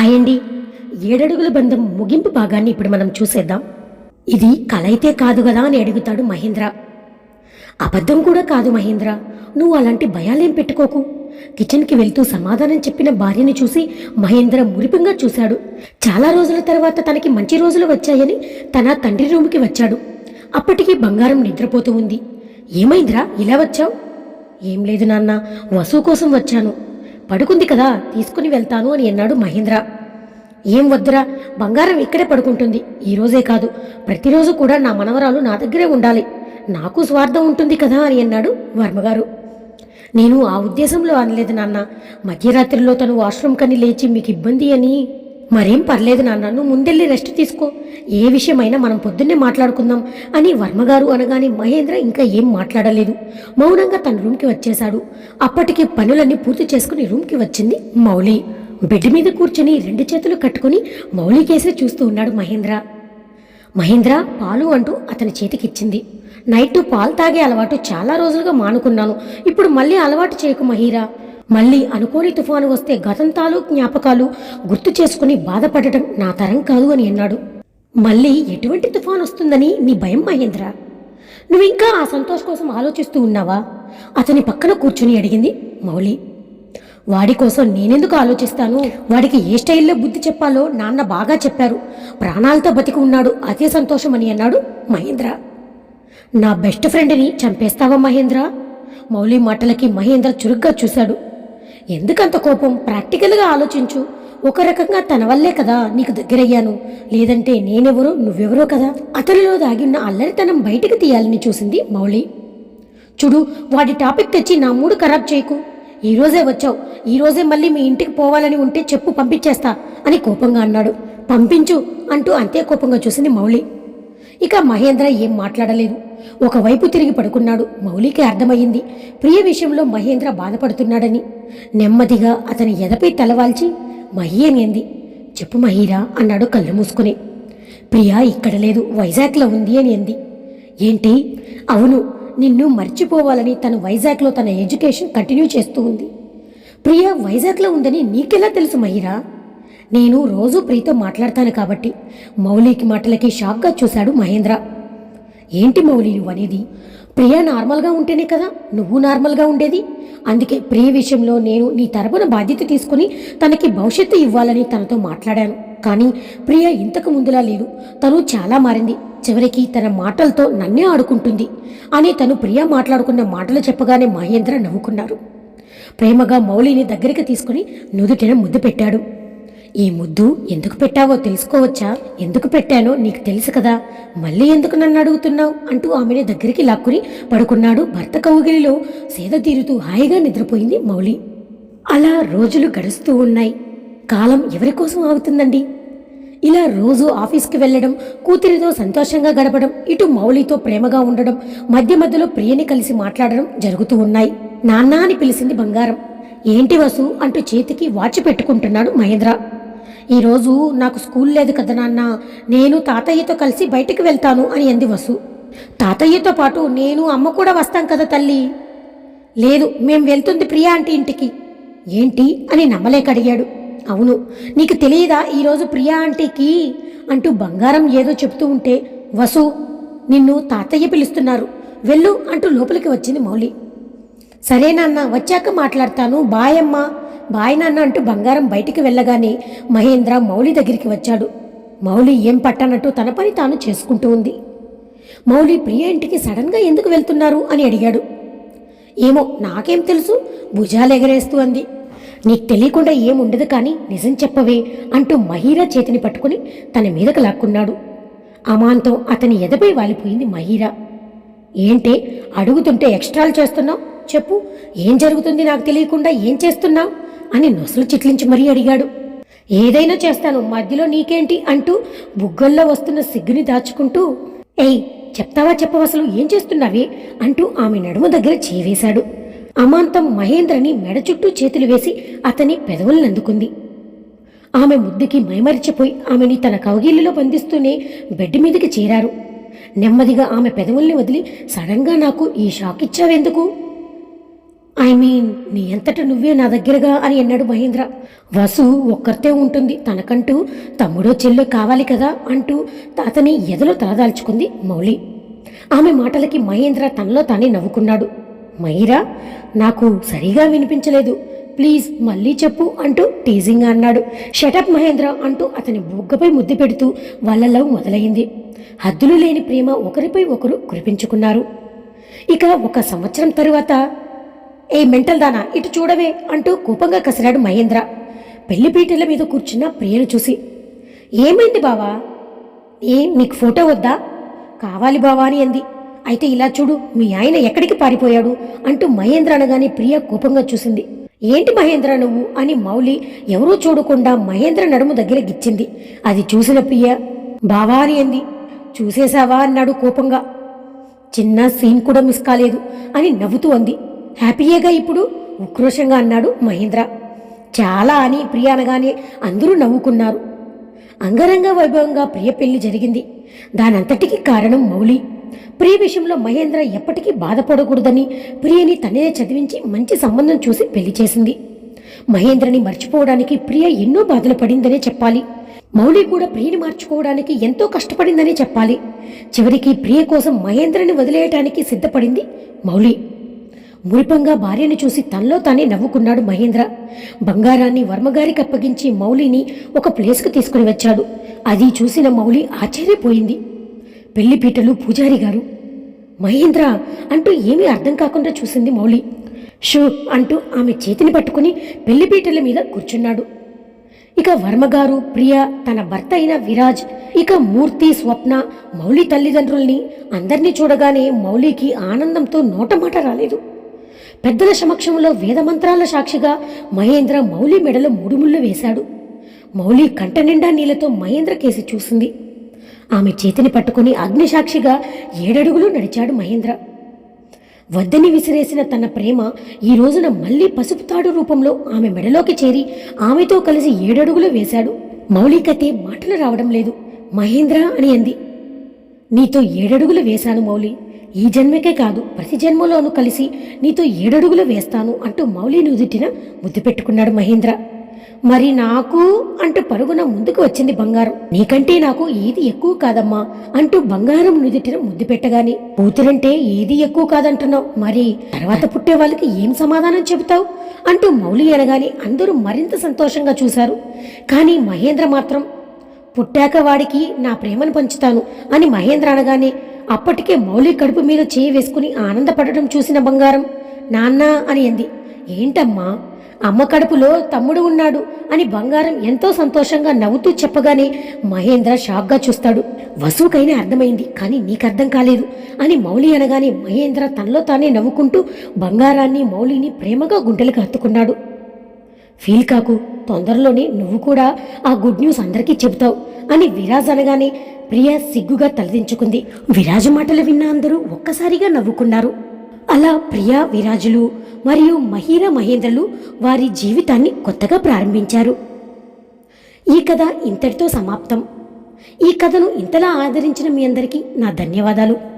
Hi అండి ఏడడుగుల బంధం ముగింపు భాగాన్ని ఇప్పుడు మనం చూసేద్దాం. ఇది కల అయితే కాదు కదా అని అడుగుతాడు మహేంద్ర. అబద్ధం కూడా కాదు మహేంద్ర. నువ్వు అలాంటి భయాలేం పెట్టుకోకు. కిచెన్కి వెళ్తూ సమాధానం చెప్పిన భార్యని చూసి మహేంద్ర మురిపంగా చూశాడు. చాలా రోజుల తర్వాత తనకి మంచి రోజులు వచ్చాయని తన తండ్రి రూమ్కి వచ్చాడు. అప్పటికి బంగారం నిద్రపోతూ ఉంది. ఏమైందిరా ఇలా వచ్చావు? ఏం లేదు నాన్న వసు కోసం వచ్చాను. పడుకుంది కదా తీసుకుని వెళ్తాను అని అన్నాడు మహేంద్ర. ఏం వద్దురా బంగారం ఇక్కడే పడుకుంటుంది. ఈరోజే కాదు ప్రతిరోజు కూడా నా మనవరాలు నా దగ్గరే ఉండాలి. నాకు స్వార్థం ఉంటుంది కదా అని అన్నాడు వర్మగారు. నేను ఆ ఉద్దేశంలో అనలేదు నాన్న. మధ్యరాత్రిలో తను వాష్రూమ్ కని లేచి మీకు ఇబ్బంది అని మరేం పర్లేదు నాన్న నువ్వు ముందెళ్ళి రెస్ట్ తీసుకో. ఏ విషయమైనా మనం పొద్దున్నే మాట్లాడుకుందాం అని వర్మగారు అనగానే మహేంద్ర ఇంకా ఏం మాట్లాడలేదు. మౌనంగా తన రూమ్కి వచ్చేశాడు. అప్పటికి పనులన్నీ పూర్తి చేసుకుని రూమ్కి వచ్చింది మౌలి. బెడ్ మీద కూర్చొని రెండు చేతులు కట్టుకుని మౌలి కేసే చూస్తూ ఉన్నాడు మహేంద్ర. మహేంద్ర పాలు అంటూ అతని చేతికిచ్చింది. నైట్ పాలు తాగే అలవాటు చాలా రోజులుగా మానుకున్నాను. ఇప్పుడు మళ్ళీ అలవాటు చేయకు మహీరా. మళ్ళీ అనుకోని తుఫాను వస్తే గతంతాలు జ్ఞాపకాలు గుర్తు చేసుకుని బాధపడటం నా తరం కాదు అని అన్నాడు. మళ్ళీ ఎటువంటి తుఫాను వస్తుందని నీ భయం మహేంద్ర. నువ్వింకా ఆ సంతోష్ కోసం ఆలోచిస్తూ ఉన్నావా? అతని పక్కన కూర్చుని అడిగింది మౌలి వాడి కోసం నేనెందుకు ఆలోచిస్తాను? వాడికి ఏ స్టైల్లో బుద్ధి చెప్పాలో నాన్న బాగా చెప్పారు. ప్రాణాలతో బతికి ఉన్నాడు అదే సంతోషం అని అన్నాడు మహేంద్ర. నా బెస్ట్ ఫ్రెండ్ని చంపేస్తావా మహేంద్ర? మౌలి మాటలకి మహేంద్ర చురుగ్గా చూశాడు. ఎందుకంత కోపం? ప్రాక్టికల్గా ఆలోచించు. ఒక రకంగా తన వల్లే కదా నీకు దగ్గరయ్యాను. లేదంటే నేనెవరో నువ్వెవరో కదా? అతనిలో దాగిన్న అల్లరితనం బయటికి తీయాలని చూసింది మౌలి చూడు వాడి టాపిక్ తెచ్చి నా మూడు ఖరాబ్ చేయకు. ఈరోజే వచ్చావు. ఈరోజే మళ్ళీ మీ ఇంటికి పోవాలని ఉంటే చెప్పు పంపించేస్తా అని కోపంగా అన్నాడు. పంపించు అంటూ అంతే కోపంగా చూసింది మౌళి. ఇక మహేంద్ర ఏం మాట్లాడలేదు. ఒకవైపు తిరిగి పడుకున్నాడు. మౌలికి అర్థమయ్యింది. ప్రియ విషయంలో మహేంద్ర బాధపడుతున్నాడని. నెమ్మదిగా అతని ఎదపై తలవాల్చి మహి అనింది చెప్పు మహీరా అన్నాడు కళ్ళు మూసుకుని. ప్రియా ఇక్కడ లేదు వైజాగ్లో ఉంది అని అంది. ఏంటి? అవును నిన్ను మర్చిపోవాలని తను వైజాగ్లో తన ఎడ్యుకేషన్ కంటిన్యూ చేస్తూ ఉంది. ప్రియా వైజాగ్లో ఉందని నీకెలా తెలుసు మహిరా? నేను రోజు ప్రియతో మాట్లాడతాను కాబట్టి మౌలికి మాటలకి షాక్గా చూశాడు మహేంద్ర. ఏంటి మౌలి నువ్వు అనేది ప్రియ నార్మల్గా ఉంటేనే కదా? నువ్వు నార్మల్గా ఉండేది? అందుకే ప్రియ విషయంలో నేను నీ తరపున బాధ్యత తీసుకుని తనకి భవిష్యత్తు ఇవ్వాలని తనతో మాట్లాడాను. కానీ ప్రియ ఇంతకు ముందులా లేదు. తను చాలా మారింది. చివరికి తన మాటలతో నన్నే ఆడుకుంటుంది అని తను ప్రియ మాట్లాడుకున్న మాటలు చెప్పగానే మహేంద్ర నవ్వుకున్నారు. ప్రేమగా మౌలిని దగ్గరికి తీసుకుని నుదుటిన ముద్దు పెట్టాడు. ఈ ముద్దు ఎందుకు పెట్టావో తెలుసుకోవచ్చా? ఎందుకు పెట్టానో నీకు తెలుసు కదా. మళ్ళీ ఎందుకు నన్ను అడుగుతున్నావు? అంటూ ఆమెని దగ్గరికి లాక్కుని పడుకున్నాడు భర్త కౌగిలిలో సేద తీరుతూ హాయిగా నిద్రపోయింది మౌలి అలా రోజులు గడుస్తూ ఉన్నాయి. కాలం ఎవరి కోసం ఆగుతుందండి? ఇలా రోజు ఆఫీస్కి వెళ్ళడం కూతురితో సంతోషంగా గడపడం ఇటు మౌలితో ప్రేమగా ఉండడం మధ్య మధ్యలో ప్రియని కలిసి మాట్లాడడం జరుగుతూ ఉన్నాయి. నాన్న అని పిలిచింది బంగారం. ఏంటి వసు? అంటూ చేతికి వాచ్ పెట్టుకుంటున్నాడు మహేంద్ర. ఈరోజు నాకు స్కూల్ లేదు కదా నాన్న. నేను తాతయ్యతో కలిసి బయటికి వెళ్తాను అని అంది వసు. తాతయ్యతో పాటు నేను అమ్మ కూడా వస్తాం కదా తల్లి. లేదు మేం వెళ్తుంది ప్రియా ఆంటీ ఇంటికి. ఏంటి అని నమ్మలేక అడిగాడు. అవును నీకు తెలియదా ఈరోజు ప్రియా ఆంటీకి? అంటూ బంగారం ఏదో చెప్తూ ఉంటే వసు నిన్ను తాతయ్య పిలుస్తున్నారు. వెళ్ళు అంటూ లోపలికి వచ్చింది మౌలి. సరే నాన్న వచ్చాక మాట్లాడతాను. బాయమ్మా. బాయ్ నాన్న అంటూ బంగారం బయటికి వెళ్ళగానే మహేంద్ర మౌలి దగ్గరికి వచ్చాడు. మౌలి ఏం పట్టనట్టు తన పని తాను చేసుకుంటూ ఉంది. మౌలి ప్రియ ఇంటికి సడన్గా ఎందుకు వెళ్తున్నారు అని అడిగాడు. ఏమో నాకేం తెలుసు. భుజాలు ఎగరేస్తూ అంది. నీకు తెలియకుండా ఏముండదు కానీ నిజం చెప్పవే అంటూ మహీరా చేతిని పట్టుకుని తన మీదకు లాక్కున్నాడు. అమాంతం అతని ఎదపై వాలిపోయింది మహీరా. ఏంటే అడుగుతుంటే ఎక్స్ట్రాలు చేస్తున్నావు? చెప్పు. ఏం జరుగుతుంది నాకు తెలియకుండా ఏం చేస్తున్నావు? అని నొసలు చిట్లించి మరీ అడిగాడు. ఏదైనా చేస్తాను మధ్యలో నీకేంటి అంటూ బుగ్గల్లో వస్తున్న సిగ్గుని దాచుకుంటూ ఏయ్ చెప్తావా చెప్పవసలు అసలు? ఏం చేస్తున్నావే? అంటూ ఆమె నడుము దగ్గర చేవేశాడు. అమాంతం మహేంద్రని మెడ చుట్టూ చేతులు వేసి అతని పెదవులను అందుకుంది. ఆమె ముద్దుకి మైమరిచిపోయి ఆమెని తన కౌగిలిలో బంధిస్తూనే బెడ్ మీదకి చేరారు. నెమ్మదిగా ఆమె పెదవుల్ని వదిలి సడన్గా నాకు ఈ షాక్ ఇచ్చావెందుకు ఐ మీన్ నీ అంతట నువ్వే నా దగ్గరగా అని అన్నాడు మహేంద్ర. వసు ఒక్కరితే ఉంటుంది. తనకంటూ తమ్ముడో చెల్లో కావాలి కదా అంటూ తాతని ఎదలో తలదాల్చుకుంది మౌలి ఆమె మాటలకి మహేంద్ర తనలో తానే నవ్వుకున్నాడు. మహిరా నాకు సరిగా వినిపించలేదు. ప్లీజ్ మళ్ళీ చెప్పు అంటూ టీజింగ్ అన్నాడు. షటప్ మహేంద్ర అంటూ అతని బుగ్గపై ముద్దు పెడుతూ వాళ్ళ లవ్ మొదలైంది. హద్దులు లేని ప్రేమ ఒకరిపై ఒకరు కురిపించుకున్నారు. ఇక ఒక సంవత్సరం తరువాత ఏ మెంటల్ దానా? ఇటు చూడవే అంటూ కోపంగా కసిరాడు మహేంద్ర. పెళ్ళిపీటల మీద కూర్చున్న ప్రియను చూసి. ఏమైంది బావా? ఏం నీకు ఫోటో వద్దా? కావాలి బావా అని అంది. అయితే ఇలా చూడు మీ ఆయన ఎక్కడికి పారిపోయాడు? అంటూ మహేంద్ర అనగానే ప్రియ కోపంగా చూసింది. ఏంటి మహేంద్ర నువ్వు అని మౌలి ఎవరూ చూడకుండా మహేంద్ర నడుము దగ్గర గిచ్చింది. అది చూసిన ప్రియ బావా అని అంది. చూసేశావా? అన్నాడు కోపంగా. చిన్న సీన్ కూడా మిస్ కాలేదు అని నవ్వుతూ అంది. హ్యాపీయేగా ఇప్పుడు? ఉక్రోషంగా అన్నాడు మహేంద్ర. చాలా అని ప్రియ అనగానే అందరూ నవ్వుకున్నారు. అంగరంగ వైభవంగా ప్రియ పెళ్ళి జరిగింది. దానంతటికీ కారణం మౌలి. ప్రియ విషయంలో మహేంద్ర ఎప్పటికీ బాధపడకూడదని ప్రియని తనే చదివించి మంచి సంబంధం చూసి పెళ్ళి చేసింది. మహేంద్రని మర్చిపోవడానికి ప్రియ ఎన్నో బాధలు పడిందనే చెప్పాలి. మౌలి కూడా ప్రియని మార్చుకోవడానికి ఎంతో కష్టపడిందనే చెప్పాలి. చివరికి ప్రియ కోసం మహేంద్రని వదిలేయటానికి సిద్ధపడింది మౌలి. మురిపంగా భార్యను చూసి తనలో తానే నవ్వుకున్నాడు మహేంద్ర. బంగారాన్ని వర్మగారికి అప్పగించి మౌలిని ఒక ప్లేస్కు తీసుకుని వచ్చాడు. అది చూసిన మౌలి ఆశ్చర్యపోయింది. పెళ్ళిపీటలు పూజారి గారు. మహేంద్ర అంటూ ఏమీ అర్థం కాకుండా చూసింది మౌలి. షూ అంటూ ఆమె చేతిని పట్టుకుని పెళ్ళిపీటల మీద కూర్చున్నాడు. ఇక వర్మగారు ప్రియ తన భర్త అయిన విరాజ్ ఇక మూర్తి స్వప్న మౌలి తల్లిదండ్రుల్ని అందరినీ చూడగానే మౌలికి ఆనందంతో నోటమాట రాలేదు. పెద్దల సమక్షంలో వేదమంత్రాల సాక్షిగా మహేంద్ర మౌలి మెడలో మూడుముళ్ళు వేశాడు. మౌలి కంట నిండా నీళ్ళతో మహేంద్ర కేసి చూసింది. ఆమె చేతిని పట్టుకుని అగ్నిసాక్షిగా ఏడడుగులు నడిచాడు మహేంద్ర. వద్దని విసిరేసిన తన ప్రేమ ఈ రోజున మళ్ళీ పసుపు తాడు రూపంలో ఆమె మెడలోకి చేరి ఆమెతో కలిసి ఏడడుగులు వేశాడు. మౌలికతే మాటలు రావడం లేదు. మహేంద్ర అని అంది. నీతో ఏడడుగులు వేశాను మౌలి ఈ జన్మకే కాదు ప్రతి జన్మలోనూ కలిసి నీతో ఏడడుగులు వేస్తాను అంటూ మౌలి నుదుటిన ముద్దు పెట్టుకున్నాడు మహేంద్ర. మరి నాకు అంటూ పరుగున ముందుకు వచ్చింది బంగారం. నీకంటే నాకు ఏది ఎక్కువ కాదమ్మా అంటూ బంగారం నుదుటిన ముద్దు పెట్టగానే కూతురంటే ఏది ఎక్కువ కాదంటున్నావు? మరి తర్వాత పుట్టే వాళ్ళకి ఏం సమాధానం చెబుతావు? అంటూ మౌలి అనగానే అందరూ మరింత సంతోషంగా చూశారు. కానీ మహేంద్ర మాత్రం పుట్టాక వాడికి నా ప్రేమను పంచుతాను అని మహేంద్ర అనగానే అప్పటికే మౌలి కడుపు మీద చేయి వేసుకుని ఆనందపడటం చూసిన బంగారం. నాన్న అని అంది. ఏంటమ్మా? అమ్మ కడుపులో తమ్ముడు ఉన్నాడు అని బంగారం ఎంతో సంతోషంగా నవ్వుతూ చెప్పగానే మహేంద్ర షాక్గా చూస్తాడు. వసుకైనా అర్థమైంది కానీ నీకు అర్థం కాలేదు అని మౌలి అనగానే మహేంద్ర తనలో తానే నవ్వుకుంటూ బంగారాన్ని మౌలిని ప్రేమగా గుండెలకు హత్తుకున్నాడు. ఫీల్ కాకు తొందరలోనే నువ్వు కూడా ఆ గుడ్ న్యూస్ అందరికీ చెబుతావు అని విరాజ్ అనగానే ప్రియ సిగ్గుగా తలదించుకుంది. విరాజు మాటలు విన్న అందరూ ఒక్కసారిగా నవ్వుకున్నారు. అలా ప్రియ విరాజులు మరియు మహీర మహేంద్రలు వారి జీవితాన్ని కొత్తగా ప్రారంభించారు. ఈ కథ ఇంతటితో సమాప్తం. ఈ కథను ఇంతలా ఆదరించిన మీ అందరికీ నా ధన్యవాదాలు.